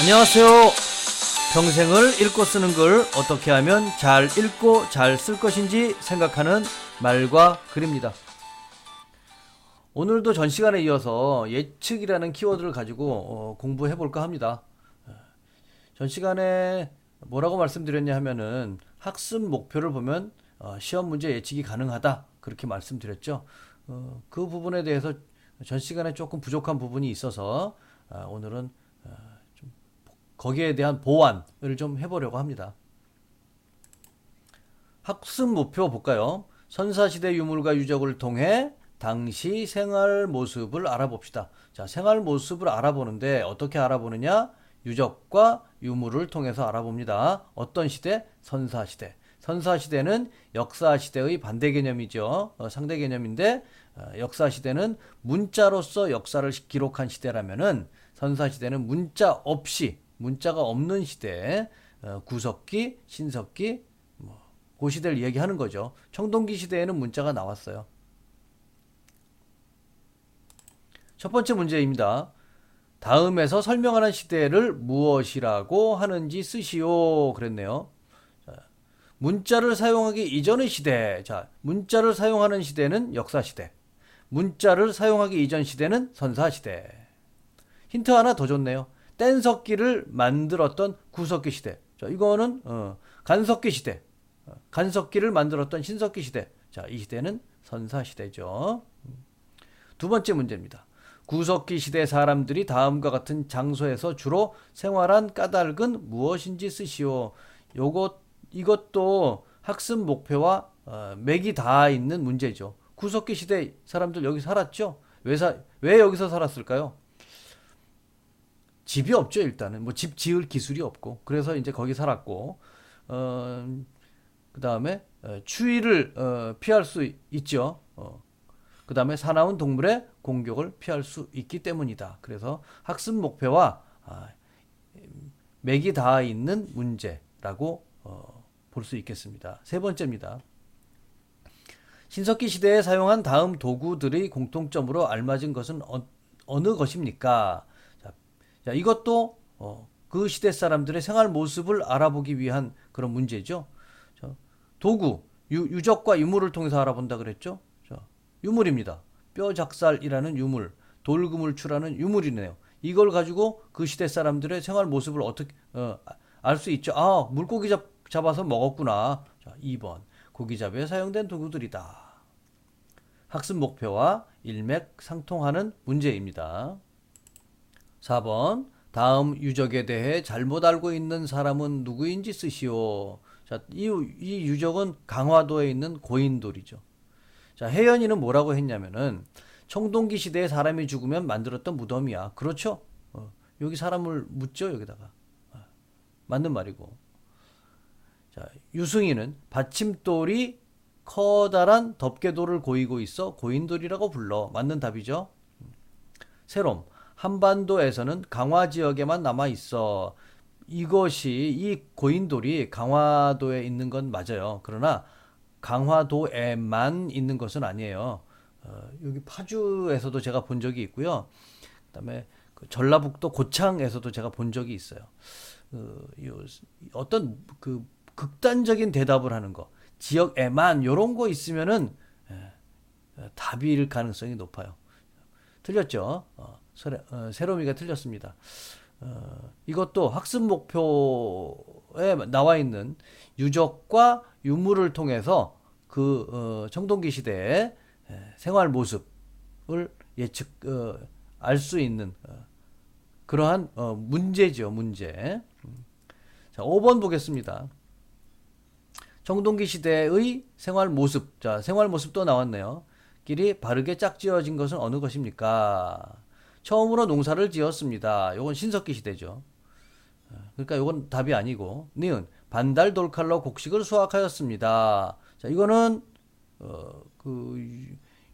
안녕하세요. 평생을 읽고 쓰는 걸 어떻게 하면 잘 읽고 잘 쓸 것인지 생각하는 말과 글입니다. 오늘도 전 시간에 이어서 예측이라는 키워드를 가지고 어, 공부해 볼까 합니다. 전 시간에 뭐라고 말씀드렸냐 하면은 학습 목표를 보면 어, 시험 문제 예측이 가능하다 그렇게 말씀드렸죠. 어, 그 부분에 대해서 전 시간에 조금 부족한 부분이 있어서 아, 오늘은 거기에 대한 보완을 좀 해보려고 합니다. 학습 목표 볼까요? 선사시대 유물과 유적을 통해 당시 생활 모습을 알아봅시다. 자, 생활 모습을 알아보는데 어떻게 알아보느냐? 유적과 유물을 통해서 알아봅니다. 어떤 시대? 선사시대. 선사시대는 역사시대의 반대 개념이죠. 어, 상대 개념인데 어, 역사시대는 문자로서 역사를 기록한 시대라면은 선사시대는 문자 없이 문자가 없는 시대 어, 구석기, 신석기 뭐, 그 시대를 얘기하는 거죠. 청동기 시대에는 문자가 나왔어요. 첫 번째 문제입니다. 다음에서 설명하는 시대를 무엇이라고 하는지 쓰시오. 그랬네요. 자, 문자를 사용하기 이전의 시대. 자, 문자를 사용하는 시대는 역사 시대. 문자를 사용하기 이전 시대는 선사 시대. 힌트 하나 더 줬네요. 뗀석기를 만들었던 구석기 시대. 자, 이거는 어, 간석기 시대. 어, 간석기를 만들었던 신석기 시대. 자, 이 시대는 선사 시대죠. 두 번째 문제입니다. 구석기 시대 사람들이 다음과 같은 장소에서 주로 생활한 까닭은 무엇인지 쓰시오. 요것 이것도 학습 목표와 어, 맥이 다 있는 문제죠. 구석기 시대 사람들 여기 살았죠? 왜, 사, 왜 여기서 살았을까요? 집이 없죠, 일단은. 뭐 집 지을 기술이 없고. 그래서 이제 거기 살았고, 어, 그 다음에 어, 추위를 어, 피할 수 있죠. 어, 그 다음에 사나운 동물의 공격을 피할 수 있기 때문이다. 그래서 학습 목표와 아, 맥이 닿아 있는 문제라고 어, 볼 수 있겠습니다. 세 번째입니다. 신석기 시대에 사용한 다음 도구들의 공통점으로 알맞은 것은 어, 느 것입니까? 자, 자 이것도 어, 그 시대 사람들의 생활 모습을 알아보기 위한 그런 문제죠. 자, 도구, 유, 유적과 유물을 통해서 알아본다 그랬죠. 유물입니다. 뼈 작살이라는 유물, 돌그물추라는 유물이네요. 이걸 가지고 그 시대 사람들의 생활 모습을 어떻게 어, 알 수 있죠. 아, 물고기 잡, 잡아서 먹었구나. 자, 2번. 고기잡이에 사용된 도구들이다. 학습 목표와 일맥상통하는 문제입니다. 4번. 다음 유적에 대해 잘못 알고 있는 사람은 누구인지 쓰시오. 자, 이, 이 유적은 강화도에 있는 고인돌이죠. 자, 혜연이는 뭐라고 했냐면은 청동기 시대에 사람이 죽으면 만들었던 무덤이야. 그렇죠? 어, 여기 사람을 묻죠, 여기다가. 어, 맞는 말이고. 자, 유승이는 받침돌이 커다란 덮개돌을 고이고 있어 고인돌이라고 불러. 맞는 답이죠? 새롬. 한반도에서는 강화 지역에만 남아 있어. 이것이 이 고인돌이 강화도에 있는 건 맞아요. 그러나 강화도에만 있는 것은 아니에요. 어, 여기 파주에서도 제가 본 적이 있고요. 그다음에 그 전라북도 고창에서도 제가 본 적이 있어요. 어, 어떤 그 극단적인 대답을 하는 거, 지역에만 요런 거 있으면은 에, 예, 답일 가능성이 높아요. 틀렸죠? 어, 세로, 어, 세로미가 틀렸습니다. 어, 이것도 학습 목표에 나와 있는 유적과 유물을 통해서 그 어, 청동기 시대의 생활 모습을 예측 어, 알 수 있는 어, 그러한 어, 문제죠 문제. 자 5번 보겠습니다. 청동기 시대의 생활 모습. 자 생활 모습도 나왔네요. 길이 바르게 짝지어진 것은 어느 것입니까? 처음으로 농사를 지었습니다. 요건 신석기 시대죠. 어, 그러니까 요건 답이 아니고 니은 반달 돌칼로 곡식을 수확하였습니다. 자, 이거는 어, 그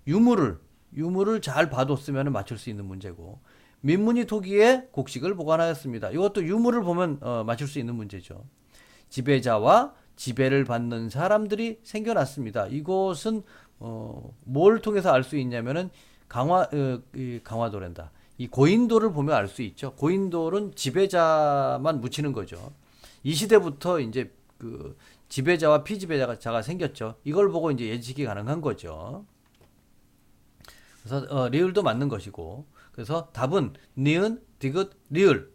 유물을 유물을 잘 봐뒀으면 맞출 수 있는 문제고 민문이 토기에 곡식을 보관하였습니다. 이것도 유물을 보면 어, 맞출 수 있는 문제죠. 지배자와 지배를 받는 사람들이 생겨났습니다. 이것은 어, 뭘 통해서 알 수 있냐면은 강화 어, 강화도랜다. 이 고인돌을 보면 알 수 있죠. 고인돌은 지배자만 묻히는 거죠. 이 시대부터 이제 그 지배자와 피지배자가 자가 생겼죠. 이걸 보고 이제 예측이 가능한 거죠. 그래서 어, 리을도 맞는 것이고 그래서 답은 니은, 디귿, 리을.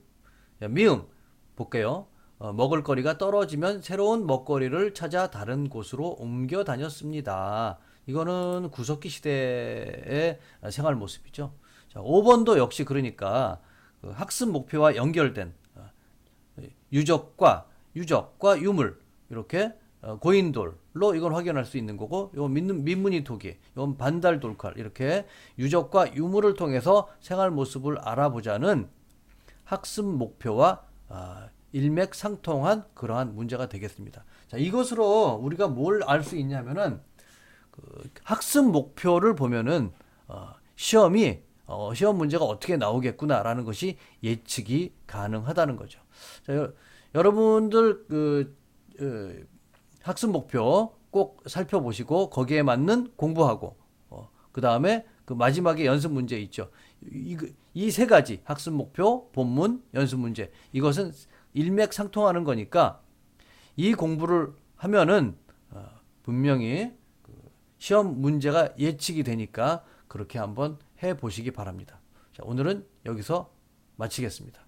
자, 미음 볼게요. 어, 먹을거리가 떨어지면 새로운 먹거리를 찾아 다른 곳으로 옮겨 다녔습니다. 이거는 구석기 시대의 생활 모습이죠. 자, 5번도 역시 그러니까 그 학습 목표와 연결된 어, 유적과 유적과 유물 이렇게 어, 고인돌로 이걸 확인할 수 있는 거고 이건 민문이 토기 이건 반달 돌칼 이렇게 유적과 유물을 통해서 생활 모습을 알아보자는 학습 목표와 아, 일맥상통한 그러한 문제가 되겠습니다. 자, 이것으로 우리가 뭘 알 수 있냐면은 그 학습 목표를 보면은 어, 시험이 어, 시험 문제가 어떻게 나오겠구나라는 것이 예측이 가능하다는 거죠. 자, 여, 여러분들 그 어, 학습 목표 꼭 살펴보시고 거기에 맞는 공부하고 어, 그 다음에 그 마지막에 연습 문제 있죠. 이세 가지 학습 목표, 본문, 연습 문제 이것은 일맥상통하는 거니까 이 공부를 하면은 어, 분명히 그 시험 문제가 예측이 되니까 그렇게 한번 해 보시기 바랍니다. 자, 오늘은 여기서 마치겠습니다.